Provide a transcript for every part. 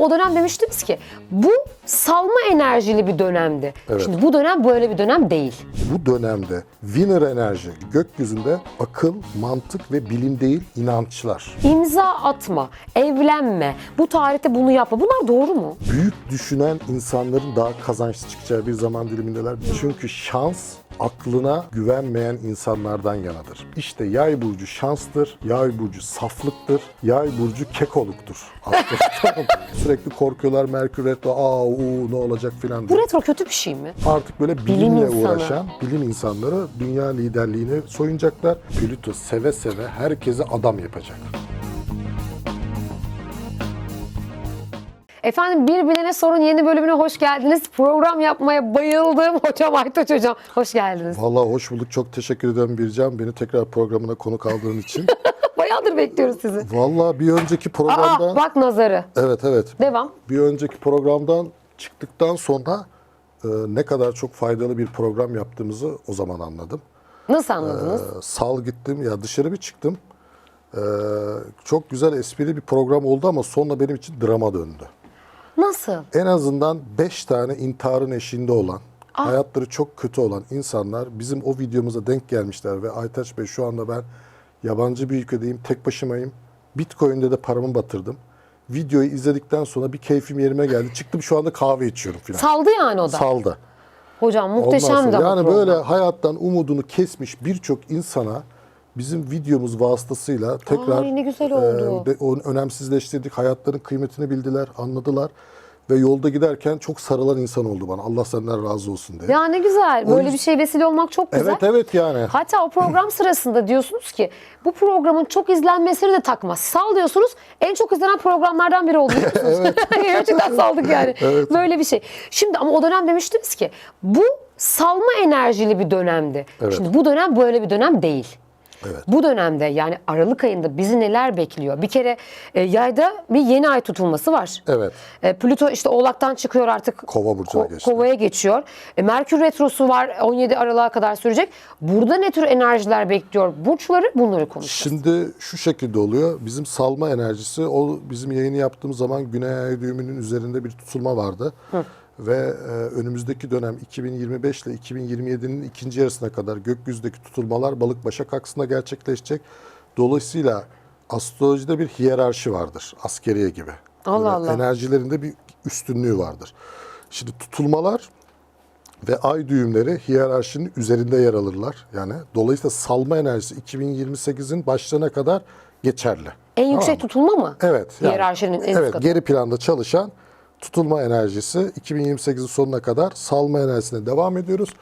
O dönem demiştiniz ki bu salma enerjili bir dönemdi. Evet. Şimdi bu dönem böyle bir dönem değil. Bu dönemde winner enerji gökyüzünde akıl, mantık ve bilim değil inançlar. İmza atma, evlenme, bu tarihte bunu yapma. Bunlar doğru mu? Büyük düşünen insanların daha kazançlı çıkacağı bir zaman dilimindeler. Çünkü şans aklına güvenmeyen insanlardan yanadır. İşte yay burcu şanstır, yay burcu saflıktır, yay burcu kekoluktur. Sürekli korkuyorlar Merkür retro, aa uu, ne olacak filan Bu diye. retro kötü bir şey mi? Artık böyle bilimle insanı. uğraşan bilim insanları dünya liderliğini soyunacaklar. Plüto seve seve herkese adam yapacak. Efendim Bir Bilene Sorun yeni bölümüne hoş geldiniz. Program yapmaya bayıldım. Hocam Aytaç Hocam hoş geldiniz. Vallahi hoş bulduk. Çok teşekkür ederim Bircan. Beni tekrar programına konuk aldığın için. Bayağıdır bekliyoruz sizi. Vallahi bir önceki programdan... Aa bak nazarı. Evet evet. Devam. Bir önceki programdan çıktıktan sonra e, ne kadar çok faydalı bir program yaptığımızı o zaman anladım. Nasıl anladınız? E, sal gittim ya dışarı bir çıktım. E, çok güzel esprili bir program oldu ama sonra benim için drama döndü. Nasıl? En azından 5 tane intiharın eşiğinde olan, hayatları çok kötü olan insanlar bizim o videomuza denk gelmişler ve Aytaç Bey şu anda ben yabancı bir ülkedeyim, tek başımayım. Bitcoin'de de paramı batırdım. Videoyu izledikten sonra bir keyfim yerime geldi. Çıktım şu anda kahve içiyorum filan. Saldı yani o da. Saldı. Hocam Ondan muhteşem sonra de bu yani program. böyle hayattan umudunu kesmiş birçok insana bizim videomuz vasıtasıyla tekrar Ay, ne güzel oldu. e, de- önemsizleştirdik. Hayatların kıymetini bildiler, anladılar ve yolda giderken çok sarılan insan oldu bana. Allah senden razı olsun diye. Ya ne güzel. Böyle bir şey vesile olmak çok güzel. evet evet yani. Hatta o program sırasında diyorsunuz ki bu programın çok izlenmesini de takma. Sal diyorsunuz. En çok izlenen programlardan biri oldu diyorsunuz. Gerçekten saldık yani. Böyle bir şey. Şimdi ama o dönem demiştiniz ki bu salma enerjili bir dönemdi. Evet. Şimdi bu dönem böyle bir dönem değil. Evet. Bu dönemde yani Aralık ayında bizi neler bekliyor? Bir kere e, yayda bir yeni ay tutulması var. Evet. E, Plüto işte Oğlak'tan çıkıyor artık. Kova burcuna Ko- geçti. Kova'ya geçiyor. E, Merkür Retrosu var 17 Aralık'a kadar sürecek. Burada ne tür enerjiler bekliyor? Burçları bunları konuşacağız. Şimdi şu şekilde oluyor. Bizim salma enerjisi o bizim yayını yaptığımız zaman Güney Ay düğümünün üzerinde bir tutulma vardı. Ve e, önümüzdeki dönem 2025 ile 2027'nin ikinci yarısına kadar gökyüzündeki tutulmalar balık başak aksında gerçekleşecek. Dolayısıyla astrolojide bir hiyerarşi vardır. Askeriye gibi. Allah Böyle Allah. Enerjilerinde bir üstünlüğü vardır. Şimdi tutulmalar ve ay düğümleri hiyerarşinin üzerinde yer alırlar. Yani dolayısıyla salma enerjisi 2028'in başlarına kadar geçerli. En yüksek tutulma mı? Evet. yani- Hiyerarşinin en üst Evet, katı. geri planda çalışan tutulma enerjisi 2028'in sonuna kadar salma enerjisine devam ediyoruz.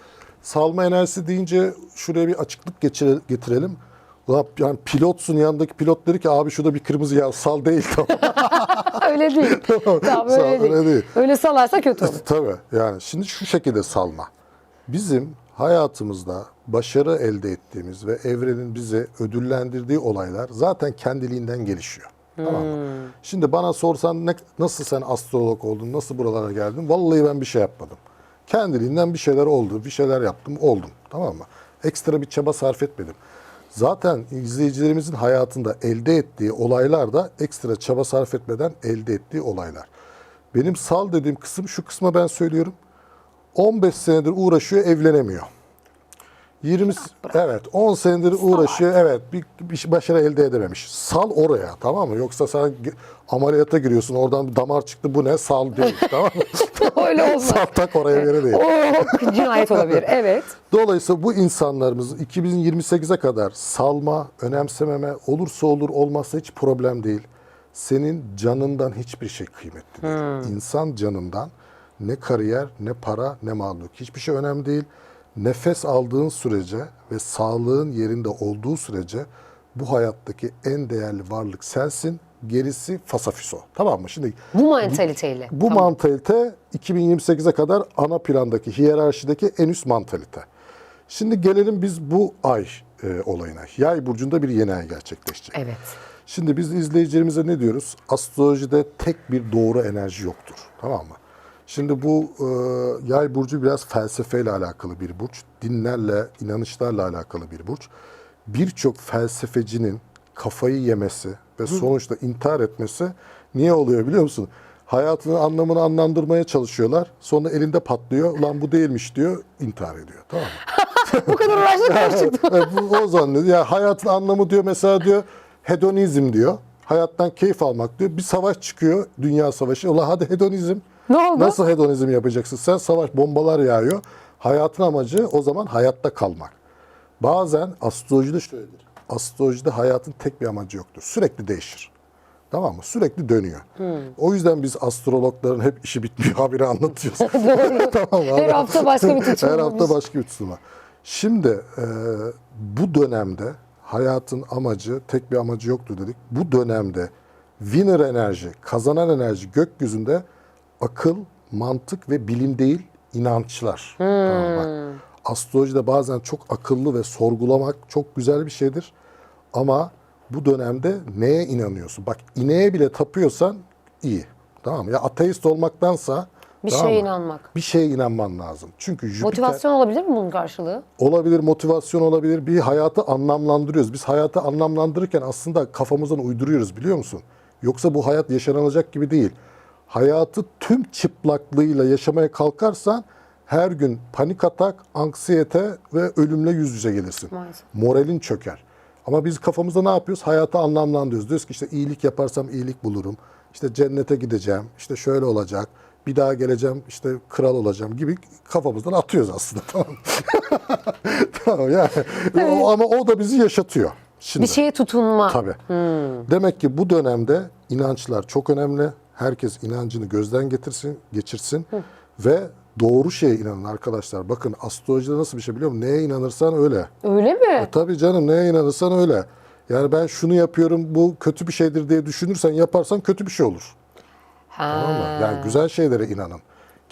Salma enerjisi deyince şuraya bir açıklık getirelim. Yani pilotsun yanındaki pilot dedi ki abi şurada bir kırmızı ya sal değil tamam. öyle değil. Tamam öyle değil. öyle değil. Öyle salarsa kötü olur. Tabii yani şimdi şu şekilde salma. Bizim hayatımızda başarı elde ettiğimiz ve evrenin bize ödüllendirdiği olaylar zaten kendiliğinden gelişiyor. Tamam mı? Şimdi bana sorsan ne, nasıl sen astrolog oldun, nasıl buralara geldin? Vallahi ben bir şey yapmadım. Kendiliğinden bir şeyler oldu, bir şeyler yaptım, oldum. Tamam mı? Ekstra bir çaba sarf etmedim. Zaten izleyicilerimizin hayatında elde ettiği olaylar da ekstra çaba sarf etmeden elde ettiği olaylar. Benim sal dediğim kısım şu kısma ben söylüyorum. 15 senedir uğraşıyor, evlenemiyor. 20 evet 10 senedir uğraşıyor. Evet bir, bir şey- başarı elde edememiş. Sal oraya tamam mı? Yoksa sen ameliyata giriyorsun. Oradan bir damar çıktı. Bu ne? Sal değil. tamam mı? öyle olmaz. Sal tak oraya göre değil. Oo, cinayet olabilir. Evet. Dolayısıyla bu insanlarımız 2028'e kadar salma, önemsememe, olursa olur olmazsa hiç problem değil. Senin canından hiçbir şey kıymetli değil. İnsan canından ne kariyer, ne para, ne mağluluk. Hiçbir şey önemli değil. Nefes aldığın sürece ve sağlığın yerinde olduğu sürece bu hayattaki en değerli varlık sensin. Gerisi fasafiso. Tamam mı? Şimdi Bu mantaliteyle. bu mantalite 2028'e kadar ana plandaki hiyerarşideki en üst mantalite. Şimdi gelelim biz bu ay e, olayına. Yay burcunda bir yeni ay gerçekleşecek. Evet. Şimdi biz izleyicilerimize ne diyoruz? Astrolojide tek bir doğru enerji yoktur. Tamam mı? Şimdi bu e, yay burcu biraz felsefeyle alakalı bir burç. Dinlerle, inanışlarla alakalı bir burç. Birçok felsefecinin kafayı yemesi ve sonuçta intihar etmesi niye oluyor biliyor musun? Hayatının anlamını anlandırmaya çalışıyorlar. Sonra elinde patlıyor. Ulan bu değilmiş diyor. intihar ediyor. Tamam mı? Bu kadar uğraştık çıktı. Evet, bu o zannediyor. Ya hayatın anlamı diyor mesela diyor hedonizm diyor. Hayattan keyif almak diyor. Bir savaş çıkıyor. Dünya savaşı. Ulan hadi hedonizm. Ne oldu? Nasıl hedonizm yapacaksın? Sen savaş bombalar yağıyor. Hayatın amacı o zaman hayatta kalmak. Bazen astrolojide şöyledir. Astrolojide hayatın tek bir amacı yoktur. Sürekli değişir. Tamam mı? Sürekli dönüyor. Hmm. O yüzden biz astrologların hep işi bitmiyor haberi anlatıyoruz. tamam Her hafta başka bir tutulma. Her hafta başka bir tutulma. Şimdi e, bu dönemde hayatın amacı, tek bir amacı yoktu dedik. Bu dönemde winner enerji, kazanan enerji gökyüzünde akıl, mantık ve bilim değil, inançlar. Tamam, bak. Astrolojide bazen çok akıllı ve sorgulamak çok güzel bir şeydir. Ama bu dönemde neye inanıyorsun? Bak ineğe bile tapıyorsan iyi. Tamam? Ya ateist olmaktansa Bir tamam şeye mı? inanmak. Bir şeye inanman lazım. Çünkü Jüpiter Motivasyon olabilir mi bunun karşılığı? olabilir, motivasyon olabilir. Bir hayatı anlamlandırıyoruz. Biz hayatı anlamlandırırken aslında kafamızdan uyduruyoruz biliyor musun? Yoksa bu hayat yaşanılacak gibi değil. Hayatı tüm çıplaklığıyla yaşamaya kalkarsan her gün panik atak, anksiyete ve ölümle yüz yüze gelirsin. Maalesef. Moralin çöker. Ama biz kafamızda ne yapıyoruz? Hayatı anlamlandırıyoruz. Diyoruz ki işte iyilik yaparsam iyilik bulurum. İşte cennete gideceğim. İşte şöyle olacak. Bir daha geleceğim işte kral olacağım gibi kafamızdan atıyoruz aslında. Tamam tamam yani. O- ama o da bizi yaşatıyor. Şimdi. Bir şeye tutunma. Tabii. Demek ki bu dönemde inançlar çok önemli. Herkes inancını gözden getirsin, geçirsin ve doğru şeye inanın arkadaşlar. Bakın astrolojide nasıl bir şey biliyor musun? Neye inanırsan öyle. Öyle mi? Tabii canım neye inanırsan öyle. Yani ben şunu yapıyorum bu kötü bir şeydir diye düşünürsen yaparsan kötü bir şey olur. Ha. Tamam mı? Yani güzel şeylere inanın.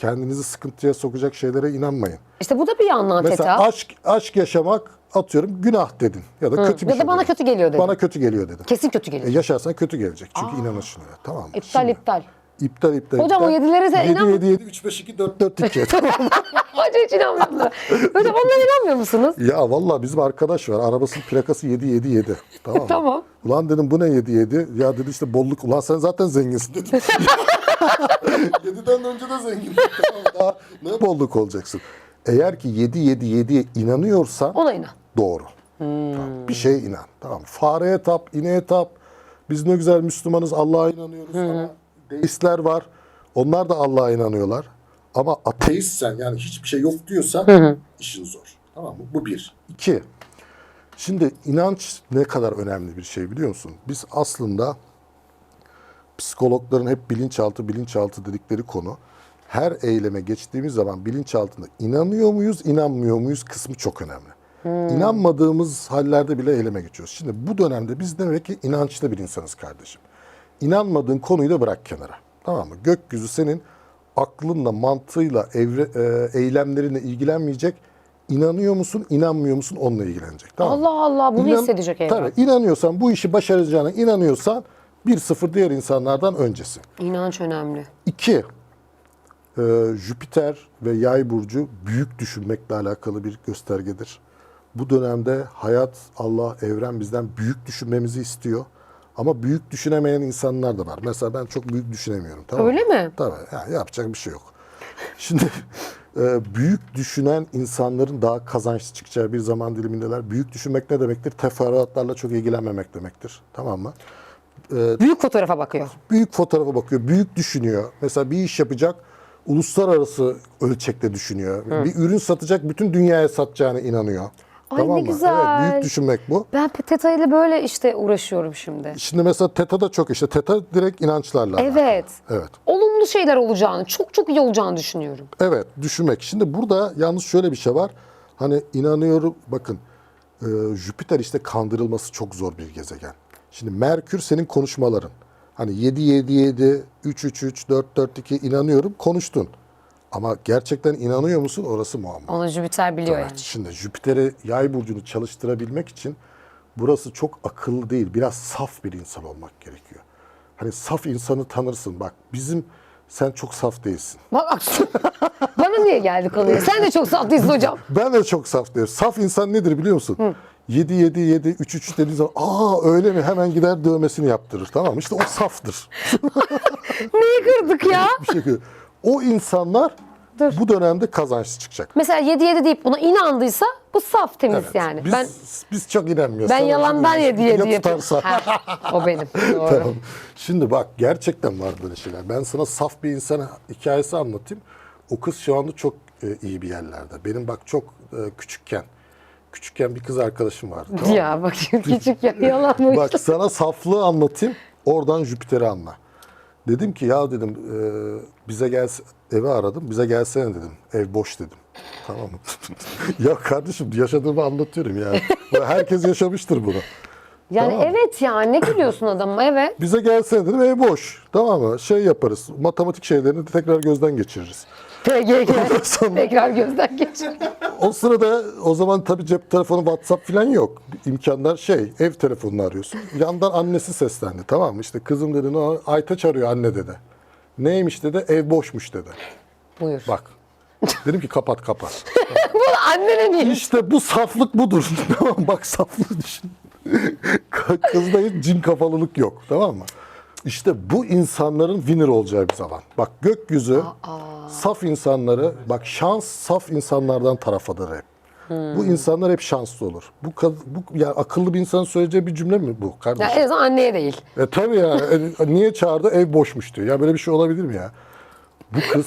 Kendinizi sıkıntıya sokacak şeylere inanmayın. İşte bu da bir yandan Mesela teta. aşk aşk yaşamak atıyorum günah dedin ya da kötü bir Ya da şey bana dedin. kötü geliyor dedin. Bana kötü geliyor dedin. Kesin kötü E, geliyor. yaşarsan kötü gelecek. Çünkü inanışın öyle. Tamam mı? iptal Şimdi- iptal. İptal iptal. Hocam o iptal. yedilere de 7 inan- 7 7 3 5 2 4 4 2. tamam. Hoca hiç buna. Hocam onlara inanmıyor musunuz? Ya vallahi bizim arkadaş var. Arabasının plakası 7 7 7. Tamam mı? Tamam. Ulan dedim bu ne 7 7? Ya dedi işte bolluk. Ulan sen zaten zenginsin dedim. 7'den önce de zenginsin. Tamam, daha ne bolluk olacaksın? Eğer ki 7 7 7'ye inanıyorsan Ona inan. Doğru. Tamam, Bir şeye inan. Tamam. Fareye tap, ineğe tap. Biz ne güzel Müslümanız, Allah'a inanıyoruz ama deistler var. Onlar da Allah'a inanıyorlar. Ama ateistsen yani hiçbir şey yok diyorsan işin zor. Tamam mı? Bu bir. İki. Şimdi inanç ne kadar önemli bir şey biliyor musun? Biz aslında psikologların hep bilinçaltı bilinçaltı dedikleri konu her eyleme geçtiğimiz zaman bilinçaltında inanıyor muyuz, inanmıyor muyuz kısmı çok önemli. İnanmadığımız hallerde bile eyleme geçiyoruz. Şimdi bu dönemde biz demek ki inançlı bir insanız kardeşim. İnanmadığın konuyu da bırak kenara. Tamam mı? Gökyüzü senin aklınla, mantığıyla, evre, e, eylemlerinle ilgilenmeyecek. İnanıyor musun, inanmıyor musun onunla ilgilenecek. Tamam mı? Allah Allah bunu İnan- hissedecek evren. Tabii inanıyorsan bu işi başaracağına inanıyorsan 1-0 diğer insanlardan öncesin. İnanç önemli. İki, e, Jüpiter ve Yay burcu büyük düşünmekle alakalı bir göstergedir. Bu dönemde hayat, Allah, evren bizden büyük düşünmemizi istiyor. Ama büyük düşünemeyen insanlar da var. Mesela ben çok büyük düşünemiyorum. Tamam? Öyle mi? Tabii. Yani yapacak bir şey yok. Şimdi e, büyük düşünen insanların daha kazançlı çıkacağı bir zaman dilimindeler. Büyük düşünmek ne demektir? Teferruatlarla çok ilgilenmemek demektir. Tamam mı? Büyük fotoğrafa bakıyor. büyük fotoğrafa bakıyor, büyük düşünüyor. Mesela bir iş yapacak, uluslararası ölçekte düşünüyor. Bir ürün satacak, bütün dünyaya satacağına inanıyor. Ay ne güzel. Evet, büyük düşünmek bu. Ben Teta ile böyle işte uğraşıyorum şimdi. Şimdi mesela Teta da çok işte. Teta direkt inançlarla. alakalı. Evet. Evet. Olumlu şeyler olacağını, çok çok iyi olacağını düşünüyorum. Evet, düşünmek. Şimdi burada yalnız şöyle bir şey var. Hani inanıyorum, bakın e, Jüpiter işte kandırılması çok zor bir gezegen. Şimdi Merkür senin konuşmaların. Hani 7 7 7, 3 3 3, 4 4 2 inanıyorum konuştun. Ama gerçekten inanıyor musun? Orası muamma. Onu Jüpiter biliyor Evet, yani. Şimdi Jüpiter'i yay burcunu çalıştırabilmek için burası çok akıllı değil. Biraz saf bir insan olmak gerekiyor. Hani saf insanı tanırsın. Bak bizim sen çok saf değilsin. Bak bana niye geldi konuya? Sen de çok saf değilsin hocam. Ben de çok saf değilim. Saf insan nedir biliyor musun? 7 7 7 3 3 dediği zaman aa öyle mi hemen gider dövmesini yaptırır. Tamam? İşte o saftır. Neyi kırdık ya? Bir şekilde. O insanlar Dur. bu dönemde kazançlı çıkacak. Mesela 7 7 deyip buna inandıysa bu saf temiz Evet. yani. Biz, ben biz çok inanmıyoruz. ben yalandan özür 7 dilerim. 7 Ya yapıyorum. tutarsa. Ha, o benim. Doğru. Tamam. Şimdi bak gerçekten var böyle şeyler. Ben sana saf bir insana hikayesi anlatayım. O kız şu anda çok e, iyi bir yerlerde. Benim bak çok e, küçükken, küçükken bir kız arkadaşım vardı. tamam? Ya bak küçük ya yalan mı? Bak sana saflığı anlatayım. Oradan Jüpiter'i anla. Dedim ki ya dedim e, bize gelse evi aradım. Bize gelsene dedim. Ev boş dedim. Tamam mı? ya kardeşim yaşadığımı anlatıyorum yani. Herkes yaşamıştır bunu. Yani Tamam. evet ya ne gülüyorsun adamı evet. Bize gelsene dedim ev boş. Tamam mı? Şey yaparız. Matematik şeylerini tekrar gözden geçiririz. Sonra- Tekrar gözden geçir. O sırada o zaman tabii cep telefonu WhatsApp falan yok. İmkanlar şey ev telefonunu arıyorsun. Yandan annesi seslendi tamam mı? İşte kızım dedi "Ne- Aytaç arıyor anne dedi. Neymiş dedi ev boşmuş dedi. Buyur. Bak. Dedim ki kapat kapat. Bu annene niye? İşte bu saflık budur. Bak saflığı düşün. Kızda hiç cin kafalılık yok. Tamam mı? İşte bu insanların winner olacağı bir zaman. Bak gökyüzü saf insanları, bak şans saf insanlardan tarafadır hep. Bu insanlar hep şanslı olur. Bu, kad- bu ya akıllı bir insanın söyleyeceği bir cümle mi bu Ya kardeşim? en azından anneye değil. E tabii ya. E, niye çağırdı? Ev boşmuş diyor. Ya böyle bir şey olabilir mi ya? Bu kız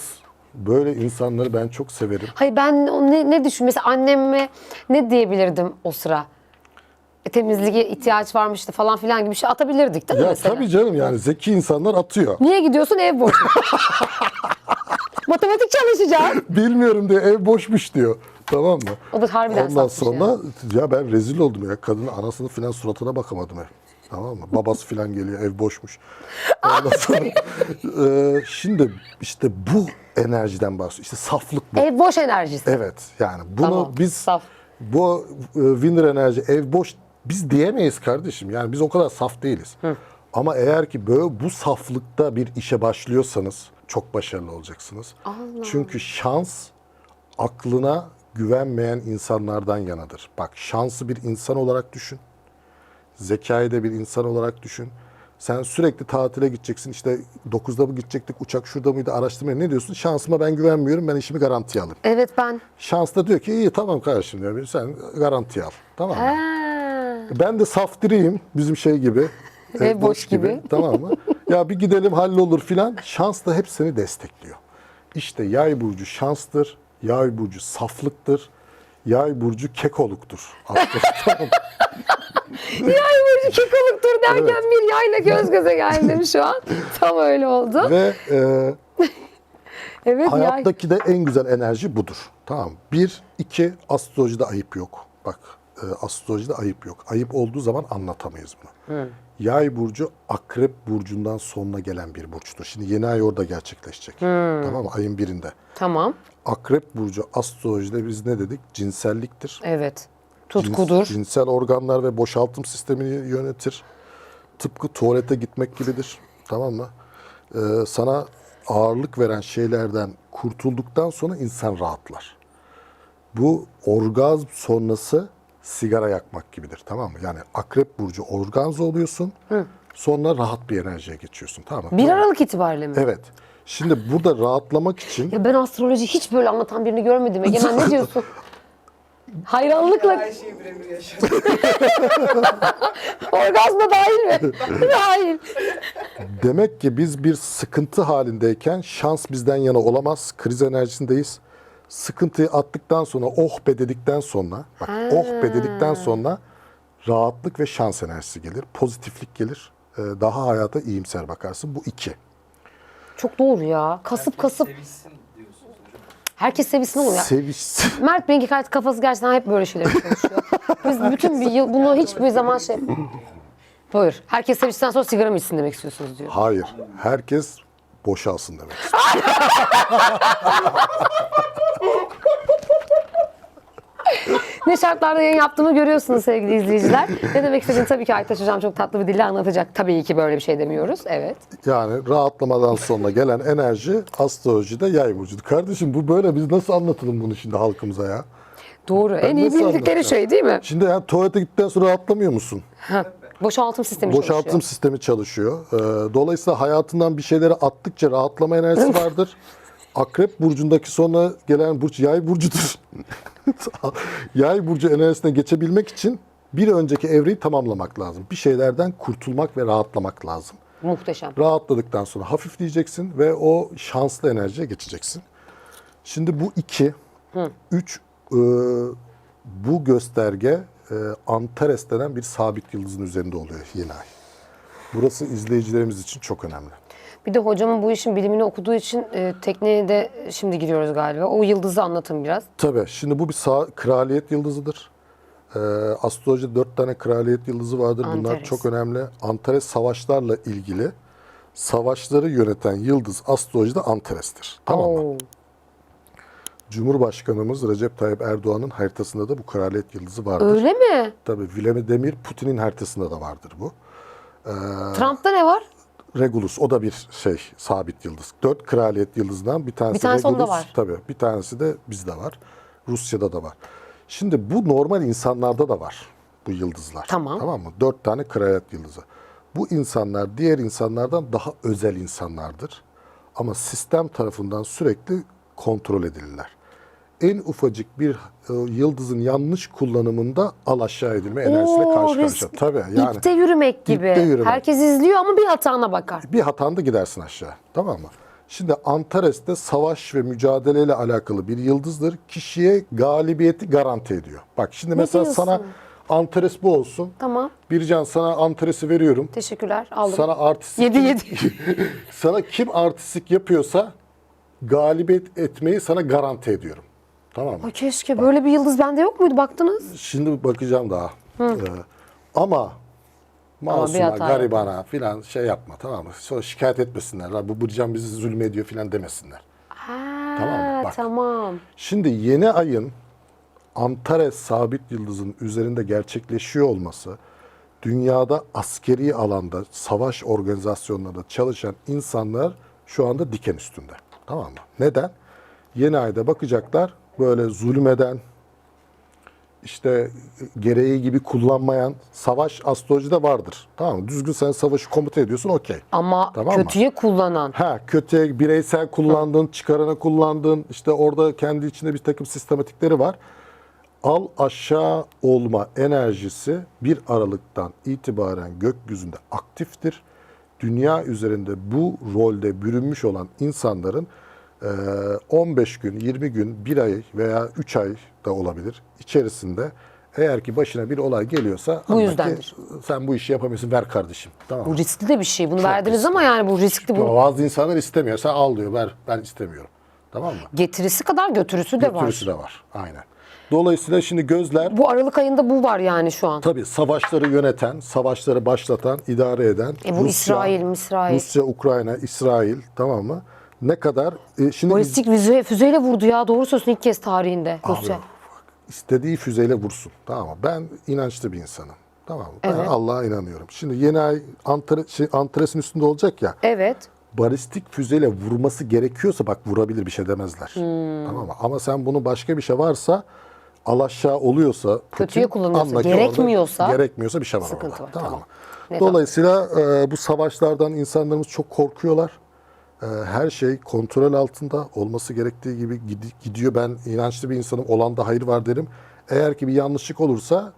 böyle insanları ben çok severim. Hayır ben o ne, ne düşün? Mesela anneme ne diyebilirdim o sıra? E, temizliğe ihtiyaç varmıştı falan filan gibi bir şey atabilirdik değil mi Ya mesela? tabii canım yani zeki insanlar atıyor. Niye gidiyorsun ev boş? Matematik çalışacağız. Bilmiyorum diye ev boşmuş diyor. Tamam mı? O da harbiden Ondan satmış sonra ya. ya. ben rezil oldum ya. Kadının anasının filan suratına bakamadım ev. Tamam mı? Babası filan geliyor ev boşmuş. Ondan sonra Eee, şimdi işte bu enerjiden bahsediyor. İşte saflık bu. Ev boş enerjisi. Evet yani bunu Tamam, biz saf. bu e, winner enerji ev boş biz diyemeyiz kardeşim. Yani biz o kadar saf değiliz. Ama eğer ki böyle bu saflıkta bir işe başlıyorsanız çok başarılı olacaksınız. Çünkü şans aklına güvenmeyen insanlardan yanadır. Bak şansı bir insan olarak düşün. Zekayı da bir insan olarak düşün. Sen sürekli tatile gideceksin. İşte 9'da mı gidecektik, uçak şurada mıydı araştırmaya ne diyorsun? Şansıma ben güvenmiyorum, ben işimi garantiye alayım. Evet ben. Şans da diyor ki iyi tamam kardeşim diyor. Sen garantiye al. Tamam mı? Ha. Ben de saftiriyim bizim şey gibi. Ev boş gibi. Tamam mı? Ya bir gidelim hallolur filan. Şans da hep seni destekliyor. İşte yay burcu şanstır. Yay burcu saflıktır. Yay burcu kekoluktur. Aslında. Yay burcu kekoluktur derken bir yayla göz göze geldim şu an. Tam öyle oldu. Ve e, Evet yay. hayattaki de en güzel enerji budur. Tamam. Bir, iki, astrolojide ayıp yok. Bak e, astrolojide ayıp yok. Ayıp olduğu zaman anlatamayız bunu. Yay burcu akrep burcundan sonuna gelen bir burçtur. Şimdi yeni ay orada gerçekleşecek. Tamam mı? Ayın birinde. Tamam. Akrep burcu astrolojide biz ne dedik? Cinselliktir. Evet. Cins- Tutkudur. cinsel organlar ve boşaltım sistemini yönetir. Tıpkı tuvalete gitmek gibidir. Tamam mı? Ee, sana ağırlık veren şeylerden kurtulduktan sonra insan rahatlar. Bu orgazm sonrası sigara yakmak gibidir. Tamam mı? Yani akrep burcu orgazm oluyorsun. Sonra rahat bir enerjiye geçiyorsun. Tamam mı? 1 Aralık itibariyle mi? Evet. Şimdi burada rahatlamak için Ya ben astroloji hiç böyle anlatan birini görmedim. Egemen ne diyorsun? Hayranlıkla Her şeyi birebir yaşadım. orgazm da dahil mi? dahil. Demek ki biz bir sıkıntı halindeyken şans bizden yana olamaz. Kriz enerjisindeyiz. Sıkıntıyı attıktan sonra oh be dedikten sonra bak oh be dedikten sonra rahatlık ve şans enerjisi gelir. Pozitiflik gelir. Ee, Daha hayata iyimser bakarsın. Bu iki. Çok doğru ya. Kasıp kasıp. Sevişsin diyorsunuz hocam. Herkes sevişsin oluyor. Seviş. Mert Bengi kayıt kafası gerçekten hep böyle şeyler konuşuyor. Biz bütün bir yıl bunu hiçbir zaman şey... Buyur. Herkes seviştikten sonra sigara mı içsin demek istiyorsunuz diyor. Hayır. Herkes boşalsın demek. Ne şartlarda yayın yaptığımı görüyorsunuz sevgili izleyiciler. Ne demek istediğini tabii ki Aytaç Hocam çok tatlı bir dille anlatacak. Tabii ki böyle bir şey demiyoruz. Evet. Yani rahatlamadan sonra gelen enerji astrolojide yay burcudur. Kardeşim bu böyle biz nasıl anlatalım bunu şimdi halkımıza ya? Doğru. en iyi bildikleri şey değil mi? Şimdi yani tuvalete gittikten sonra rahatlamıyor musun? Boşaltım sistemi Boşaltım çalışıyor. sistemi çalışıyor. Ee, dolayısıyla hayatından bir şeyleri attıkça rahatlama enerjisi vardır. Akrep burcundaki sonra gelen burç yay burcudur. yay burcu enerjisine geçebilmek için bir önceki evreyi tamamlamak lazım. Bir şeylerden kurtulmak ve rahatlamak lazım. Muhteşem. Rahatladıktan sonra hafifleyeceksin ve o şanslı enerjiye geçeceksin. Şimdi bu iki, üç e, bu gösterge e, Antares denen bir sabit yıldızın üzerinde oluyor yeni ay. Burası izleyicilerimiz için çok önemli. Bir de hocamın bu işin bilimini okuduğu için e, tekneye de şimdi giriyoruz galiba. O yıldızı anlatın biraz. Tabii şimdi bu bir sağ, kraliyet yıldızıdır. Ee, astrolojide dört tane kraliyet yıldızı vardır. Bunlar Antares. çok önemli. Antares savaşlarla ilgili savaşları yöneten yıldız astrolojide Antares'tir. Tamam mı? Oo. Cumhurbaşkanımız Recep Tayyip Erdoğan'ın haritasında da bu kraliyet yıldızı vardır. Öyle mi? Tabii Vladimir Putin'in haritasında da vardır bu. Trump'ta ne var? Regulus o da bir şey sabit yıldız. Dört kraliyet yıldızından bir tanesi, Bir tanesi Regulus. var. Tabii bir tanesi de bizde var. Rusya'da da var. Şimdi bu normal insanlarda da var bu yıldızlar. Tamam. Tamam mı? Dört tane kraliyet yıldızı. Bu insanlar diğer insanlardan daha özel insanlardır. Ama sistem tarafından sürekli kontrol edilirler. En ufacık bir e, yıldızın yanlış kullanımında al aşağı edilme enerjisiyle Oo, karşı risk- karşıya. Tabii yani. İpte yürümek gibi. İpte yürümek. Herkes izliyor ama bir hatana bakar. bir hatanda gidersin aşağı. Tamam mı? Şimdi Antares'te savaş ve mücadeleyle alakalı bir yıldızdır. Kişiye galibiyeti garanti ediyor. Bak şimdi mesela diyorsun? sana Antares bu olsun. Tamam. Bircan sana Antares'i veriyorum. Teşekkürler. Aldım. Sana artistik Yedi yedi. sana kim artistik yapıyorsa galibiyet etmeyi sana garanti ediyorum. Tamam mı? Ay keşke böyle bir yıldız bende yok muydu baktınız? Şimdi bakacağım daha. Ee, ama masuma, hata garibana filan şey yapma tamam mı? Sonra şikayet etmesinler. "La Bu Bircan bizi zulmediyor filan demesinler. Ha, Tamam, bak. tamam. Şimdi yeni ayın Antares sabit yıldızın üzerinde gerçekleşiyor olması dünyada askeri alanda savaş organizasyonlarında çalışan insanlar şu anda diken üstünde. Tamam mı? Neden? Yeni ayda bakacaklar böyle zulmeden işte gereği gibi kullanmayan savaş astrolojide vardır. Tamam mı? Düzgün sen savaşı komuta ediyorsun okey. Ama Tamam mı? kötüye kullanan. Ha kötüye bireysel kullandın, çıkarana kullandın. İşte orada kendi içinde bir takım sistematikleri var. Al aşağı olma enerjisi bir Aralık'tan itibaren gökyüzünde aktiftir. Dünya üzerinde bu rolde bürünmüş olan insanların 15 gün, 20 gün, 1 ay veya 3 ay da olabilir içerisinde eğer ki başına bir olay geliyorsa Bu yüzdendir. sen bu işi yapamıyorsun ver kardeşim. Tamam? Bu riskli de bir şey. Bunu verdiniz ama yani bu riskli. Ama Bu bazı insanlar istemiyor. Sen al diyor. Ver. Ben istemiyorum. Tamam mı? getirisi kadar götürüsü de var. Götürüsü de var. Aynen. Dolayısıyla şimdi gözler Bu Aralık ayında bu var yani şu an. tabii savaşları yöneten, savaşları başlatan, idare eden E bu İsrail, İsrail. Rusya, Ukrayna, İsrail tamam mı? Ne kadar e, şimdi Balistik füze, füzeyle vurdu ya. Doğru söylüyorsun ilk kez tarihinde Rusya. istediği füzeyle vursun. Tamam mı? Ben inançlı bir insanım. Tamam mı? Ben Evet. Allah'a inanıyorum. Şimdi yeni ay Antares, şey, Antares'in üstünde olacak ya. Evet. balistik füzeyle vurması gerekiyorsa bak vurabilir bir şey demezler. Hmm. Tamam mı? Ama sen bunu başka bir şey varsa alaşağı oluyorsa Putin, Kötüye kullanıyorsa, anla ki orada gerekmiyorsa- gerekmiyorsa bir şey var Sıkıntı orada. var, Tamam. tamam. Dolayısıyla e, bu savaşlardan insanlarımız çok korkuyorlar. E, her şey kontrol altında olması gerektiği gibi gidi- gidiyor. Ben inançlı bir insanım. Olan da hayır var derim. Eğer ki bir yanlışlık olursa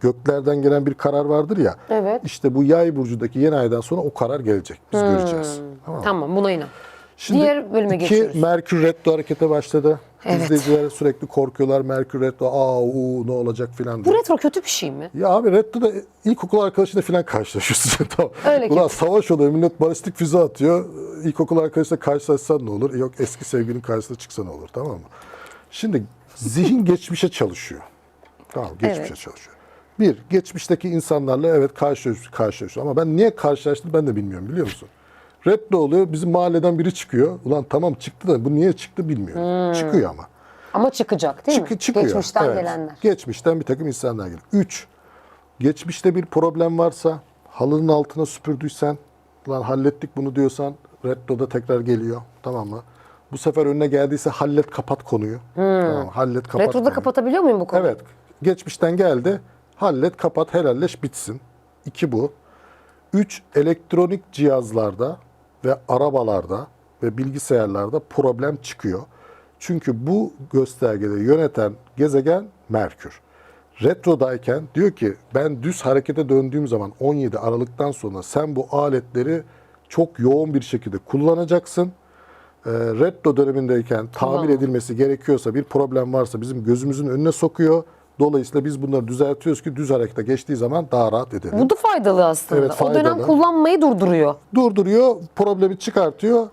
göklerden gelen bir karar vardır ya. Evet. İşte bu yay burcundaki yeni aydan sonra o karar gelecek. Biz göreceğiz. Tamam? Tamam buna inan. Şimdi Diğer bölüme iki, geçiyoruz. Merkür Retro harekete başladı. Evet. İzleyiciler sürekli korkuyorlar. Merkür Retro aa uu, ne olacak filan Bu retro kötü bir şey mi? Ya abi Retro'da ilkokul arkadaşıyla filan karşılaşıyorsun. tamam. Öyle Ulan kötü. savaş oluyor. Millet balistik füze atıyor. İlkokul arkadaşıyla karşılaşsan ne olur? Yok eski sevgilinin karşısına çıksa ne olur? Tamam mı? Şimdi zihin geçmişe çalışıyor. Tamam geçmişe Evet. çalışıyor. Bir, geçmişteki insanlarla evet karşılaş, karşılaşıyor. Ama ben niye karşılaştım ben de bilmiyorum biliyor musun? Retro oluyor. Bizim mahalleden biri çıkıyor. Ulan tamam çıktı da bu niye çıktı bilmiyorum. Çıkıyor ama. Ama çıkacak değil mi? Çıkı, çıkıyor. Geçmişten Evet. gelenler. Geçmişten bir takım insanlar geliyor. Üç, geçmişte bir problem varsa halının altına süpürdüysen, lan hallettik bunu diyorsan retroda tekrar geliyor. Tamam mı? Bu sefer önüne geldiyse hallet kapat konuyu. Tamam, hallet kapat Retroda konuyu. kapatabiliyor muyum bu konuyu? Evet. Geçmişten geldi. Hallet, kapat, helalleş, bitsin. İki bu. Üç, elektronik cihazlarda ve arabalarda ve bilgisayarlarda problem çıkıyor. Çünkü bu göstergeleri yöneten gezegen Merkür. Retrodayken diyor ki ben düz harekete döndüğüm zaman 17 Aralık'tan sonra sen bu aletleri çok yoğun bir şekilde kullanacaksın. Ee, retro dönemindeyken tamir Kullanma. edilmesi gerekiyorsa bir problem varsa bizim gözümüzün önüne sokuyor. Dolayısıyla biz bunları düzeltiyoruz ki düz harekete geçtiği zaman daha rahat edelim. Bu da faydalı aslında. Evet, O dönem faydalı. kullanmayı durduruyor. Durduruyor, problemi çıkartıyor.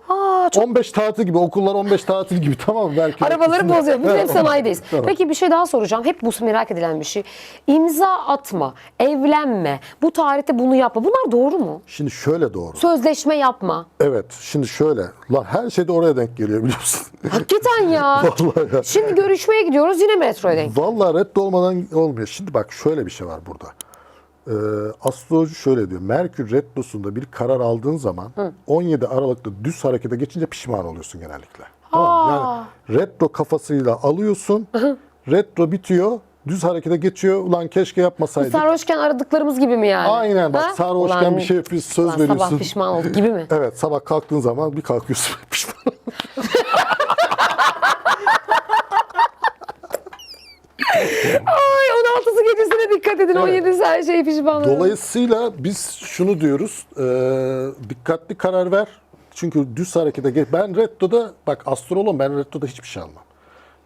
Aa, çok 15 tatil gibi, okullar 15 tatil gibi tamam mı? Belki Arabaları bozuyor. Biz hep sanayideyiz. Tamam. Peki bir şey daha soracağım. Hep bu merak edilen bir şey. İmza atma, evlenme, bu tarihte bunu yapma. Bunlar doğru mu? Şimdi şöyle doğru. Sözleşme yapma. Evet, şimdi şöyle. Lan her şey de oraya denk geliyor biliyorsun. Hakikaten ya. Vallahi ya. Şimdi görüşmeye gidiyoruz yine metroya denk. Vallahi red olmadan olmuyor. Şimdi bak şöyle bir şey var burada. Ee, astroloji şöyle diyor. Merkür retrosunda bir karar aldığın zaman 17 Aralık'ta düz harekete geçince pişman oluyorsun genellikle. Tamam mı? Yani retro kafasıyla alıyorsun. retro bitiyor. Düz harekete geçiyor. Ulan keşke yapmasaydık. Sarhoşken aradıklarımız gibi mi yani? Aynen bak Ha? sarhoşken Ulan- bir şey yapıyorsun, söz ulan veriyorsun. Sabah pişman olduk gibi mi? Evet sabah kalktığın zaman bir kalkıyorsun pişman. 2017 evet. her şey pişman. Dolayısıyla biz şunu diyoruz. E, dikkatli karar ver. Çünkü düz harekete geç. Ben Retto'da bak astrolom ben Retto'da hiçbir şey almam.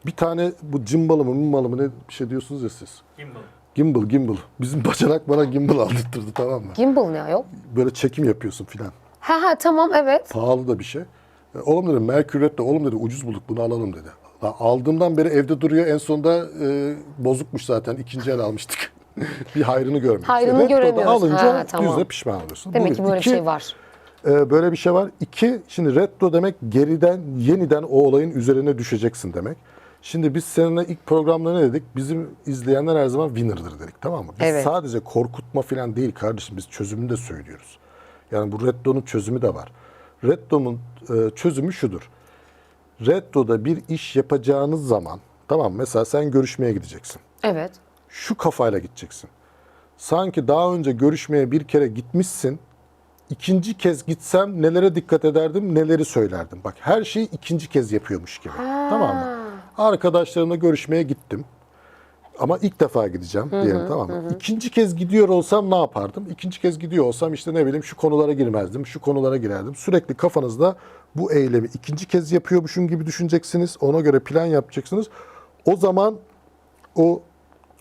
Bir tane bu cimbalı mı mimbalı mı ne bir şey diyorsunuz ya siz. Gimbal. Gimbal gimbal. Bizim bacanak bana gimbal aldırttırdı tamam mı? Gimbal ne yok? Böyle çekim yapıyorsun filan. Ha ha tamam evet. Pahalı da bir şey. E, oğlum dedi Merkür Retto oğlum dedi ucuz bulduk bunu alalım dedi. Aldığımdan beri evde duruyor. En sonunda e, bozukmuş zaten. ikinci el almıştık. bir hayrını görmedik. Hayrını göremiyoruz. alınca Ha, tamam. düzle pişman oluyorsun. Demek Bu ki bir. böyle bir İki, şey var. e, böyle bir şey var. İki, şimdi retro demek geriden, yeniden o olayın üzerine düşeceksin demek. Şimdi biz seninle ilk programda ne dedik? Bizim izleyenler her zaman winner'dır dedik tamam mı? Biz Evet. sadece korkutma falan değil kardeşim biz çözümünü de söylüyoruz. Yani bu retto'nun çözümü de var. Retto'nun e, çözümü şudur. Retto'da bir iş yapacağınız zaman tamam mesela sen görüşmeye gideceksin Evet. Şu kafayla gideceksin. Sanki daha önce görüşmeye bir kere gitmişsin. İkinci kez gitsem nelere dikkat ederdim, neleri söylerdim. Bak her şeyi ikinci kez yapıyormuş gibi. Tamam mı? Arkadaşlarımla görüşmeye gittim. Ama ilk defa gideceğim diyelim tamam mı? İkinci kez gidiyor olsam ne yapardım? İkinci kez gidiyor olsam işte ne bileyim şu konulara girmezdim, şu konulara girerdim. Sürekli kafanızda bu eylemi ikinci kez yapıyormuşum gibi düşüneceksiniz. Ona göre plan yapacaksınız. O zaman o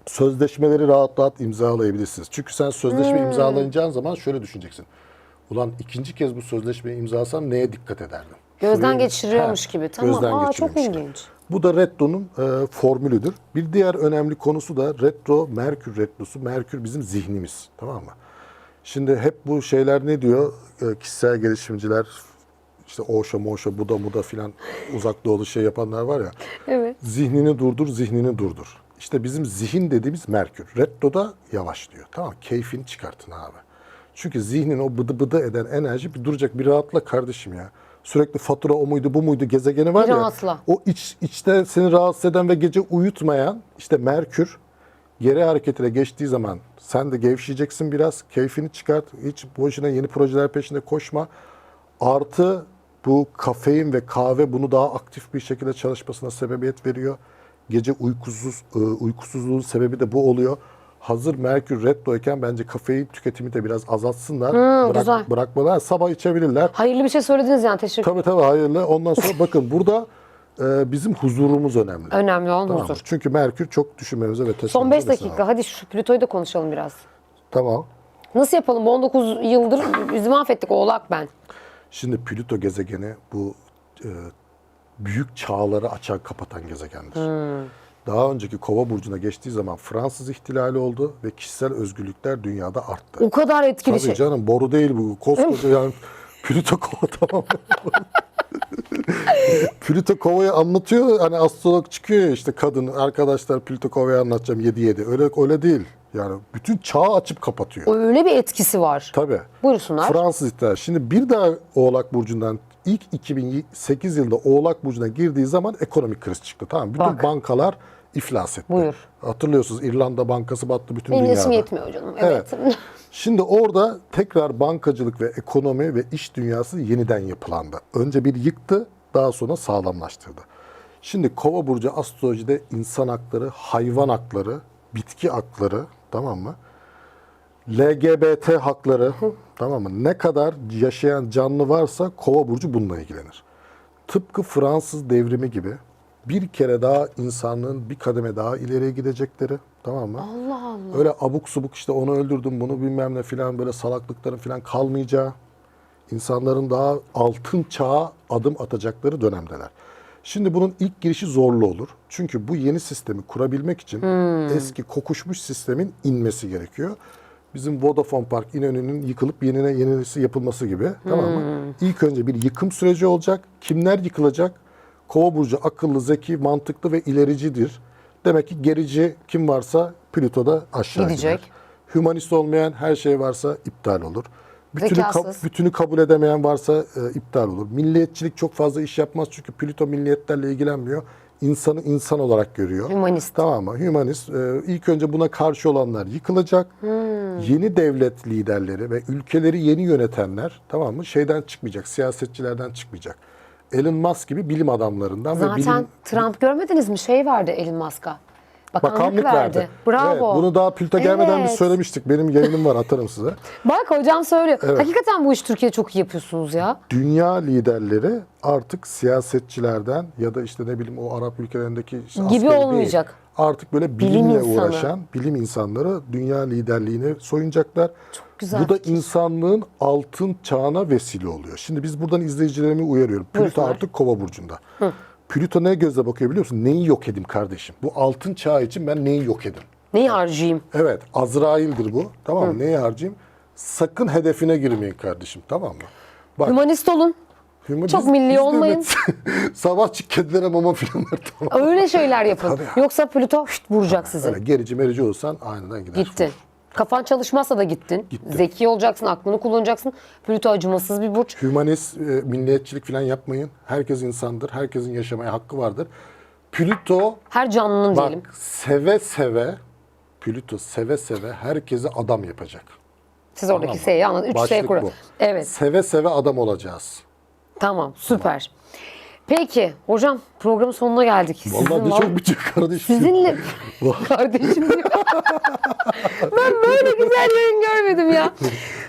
sözleşmeleri rahat rahat imzalayabilirsiniz. Çünkü sen sözleşme imzalayacağın zaman şöyle düşüneceksin. Ulan ikinci kez bu sözleşmeyi imzalasam neye dikkat ederdim? Gözden Şuraya- geçiriyormuş Ha, gibi. Tamam. gözden Aa çok ilginç. Bu da Retto'nun e, formülüdür. Bir diğer önemli konusu da Retro, Merkür Retrosu. Merkür bizim zihnimiz. Tamam mı? Şimdi hep bu şeyler ne diyor? E, kişisel gelişimciler, işte Osho, Mosho, Buda, Muda filan uzak doğulu şey yapanlar var ya. Evet. Zihnini durdur, zihnini durdur. İşte bizim zihin dediğimiz Merkür. Retto'da yavaş diyor. Tamam keyfini çıkartın abi. Çünkü zihnin o bıdı bıdı eden enerji bir duracak bir rahatla kardeşim ya. Sürekli fatura o muydu bu muydu gezegeni var Bir ya. rahatla. O iç, içte seni rahatsız eden ve gece uyutmayan işte Merkür geri hareketine geçtiği zaman sen de gevşeyeceksin biraz. Keyfini çıkart. Hiç boşuna yeni projeler peşinde koşma. Artı bu kafein ve kahve bunu daha aktif bir şekilde çalışmasına sebebiyet veriyor. Gece uykusuz e, uykusuzluğun sebebi de bu oluyor. Hazır Merkür Retro'yken bence kafein tüketimi de biraz azaltsınlar. Hmm, güzel. Bırakmalar. Sabah içebilirler. Hayırlı bir şey söylediniz yani teşekkür Tabii tabii hayırlı. Ondan sonra bakın burada e, bizim huzurumuz önemli. Önemli olan Tamam. huzur. Çünkü Merkür çok düşünmemize ve Son teslimimize 5 vesile dakika. Hadi şu Plüto'yu da konuşalım biraz. Tamam. Nasıl yapalım? Bu 19 yıldır bizi mahvettik oğlak ben. Şimdi Plüto gezegeni bu e, büyük çağları açan kapatan gezegendir. Hmm. Daha önceki Kova burcuna geçtiği zaman Fransız ihtilali oldu ve kişisel özgürlükler dünyada arttı. O kadar etkili Tabii şey. canım boru değil bu. Koskoca yani Plüto Kova tamam. Plüto Kova'yı anlatıyor. Hani astrolog çıkıyor işte kadın arkadaşlar Plüto Kova'yı anlatacağım 7-7. Öyle öyle değil. Yani bütün çağı açıp kapatıyor. Öyle bir etkisi var. Tabii. Buyursunlar. Fransız ihtilali. Şimdi bir daha Oğlak Burcu'ndan ilk 2008 yılında Oğlak Burcu'na girdiği zaman ekonomik kriz çıktı. Tamam? Bütün Bak. bankalar iflas etti. Buyur. Hatırlıyorsunuz İrlanda Bankası battı bütün Benim dünyada. yaşım yetmiyor canım. Evet. Şimdi orada tekrar bankacılık ve ekonomi ve iş dünyası yeniden yapılandı. Önce bir yıktı, daha sonra sağlamlaştırdı. Şimdi Kova burcu astrolojide insan hakları, hayvan hakları, bitki hakları, tamam mı? LGBT hakları, tamam mı? Ne kadar yaşayan canlı varsa Kova burcu bununla ilgilenir. Tıpkı Fransız devrimi gibi bir kere daha insanlığın bir kademe daha ileriye gidecekleri, tamam mı? Allah Allah. Öyle abuk subuk işte onu öldürdüm bunu bilmem ne filan böyle salaklıkların filan kalmayacağı, insanların daha altın çağa adım atacakları dönemdeler. Şimdi bunun ilk girişi zorlu olur. Çünkü bu yeni sistemi kurabilmek için eski kokuşmuş sistemin inmesi gerekiyor. Bizim Vodafone Park İnönü'nün yıkılıp yenine yenisi yapılması gibi. Tamam mı? İlk önce bir yıkım süreci olacak. Kimler yıkılacak? Kova burcu akıllı, zeki, mantıklı ve ilericidir. Demek ki gerici kim varsa Plüto'da aşağı Gidecek. gider. Hümanist olmayan her şey varsa iptal olur. Bütünü, kab- bütünü kabul edemeyen varsa e, iptal olur. Milliyetçilik çok fazla iş yapmaz çünkü Plüto milliyetlerle ilgilenmiyor. İnsanı insan olarak görüyor. Hümanist. Tamam mı? Hümanist. E, ilk önce buna karşı olanlar yıkılacak. Hmm. Yeni devlet liderleri ve ülkeleri yeni yönetenler tamam mı? Şeyden çıkmayacak, siyasetçilerden çıkmayacak. Elon Musk gibi bilim adamlarından ve Zaten bilim, Trump görmediniz mi? Şey verdi Elon Musk'a. Bakanlık, bakanlık verdi. verdi. Bravo. Evet, bunu daha Plüto gelmeden biz Evet. söylemiştik. Benim yayınım var atarım size. Bak hocam söylüyor. Hakikaten bu işi Türkiye'de çok iyi yapıyorsunuz ya. dünya liderleri artık siyasetçilerden ya da işte ne bileyim o Arap ülkelerindeki işte Gibi askeri değil, olmayacak. Artık böyle Bilim bilimle insanı. uğraşan bilim insanları dünya liderliğini soyunacaklar. güzel Bu da insanlığın altın çağına vesile oluyor. Şimdi biz buradan izleyicilerimi uyarıyorum. Plüto artık kova burcunda. Plüto ne gözle bakıyor biliyor musun? Neyi yok edeyim kardeşim? Bu altın çağı için ben neyi yok edeyim? Neyi harcayayım? Evet, Azrail'dir bu. Tamam mı? Neyi harcayayım? Sakın hedefine girmeyin kardeşim. Tamam mı? Bak, Hümanist olun. Hüma- Çok milli de olmayın. evet, Sabahçı kedilere mama filan ver tamam. Öyle şeyler yapın. Yoksa Plüto şşt, vuracak sizi. Öyle gerici merici olsan aniden gider. Gittin. Kafan çalışmazsa da gittin. Zeki olacaksın, aklını kullanacaksın. Plüto acımasız bir burç. Hümanist, e, milliyetçilik filan yapmayın. Herkes insandır. Herkesin yaşamaya hakkı vardır. Plüto Her canlının bak diyelim. seve seve Plüto seve seve herkesi adam yapacak. Siz oradaki? S'yi anladın. 3 S Başlık bu. Evet. Seve seve adam olacağız. Tamam. Süper. Peki hocam programın sonuna geldik. Vallahi ne çok bitiyor kardeşim. Sizinle kardeşim diyor. ben böyle güzel yayın görmedim ya.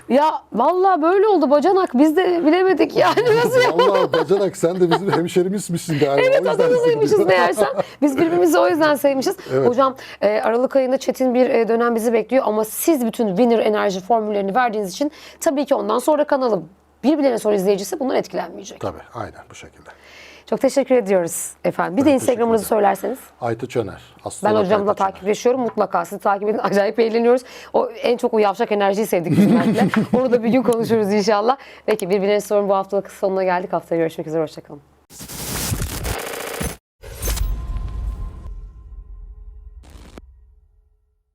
Ya vallahi böyle oldu bacanak. Biz de bilemedik yani nasıl ya. Vallahi bacanak sen de bizim hemşerimizmişsin galiba. Evet seviyorum. meğersem. Biz birbirimizi o yüzden sevmişiz. Hocam e, Aralık ayında çetin bir e, dönem bizi bekliyor ama siz bütün winner enerji formüllerini verdiğiniz için tabii ki ondan sonra birbirlerine sonra izleyicisi bundan etkilenmeyecek. Tabii aynen bu şekilde. Çok teşekkür ediyoruz efendim. Bir de Ben Instagram'ınızı söylerseniz. Aytaç Öner. Ben hocamla takipleşiyorum. Mutlaka sizi takip edin. Acayip eğleniyoruz. O en çok o yavşak enerjiyi sevdik biz Mert'le. Onu da bir gün konuşuruz inşallah. Peki birbirlerine sorun bu haftalık sonuna geldik. Haftaya görüşmek üzere. Hoşçakalın.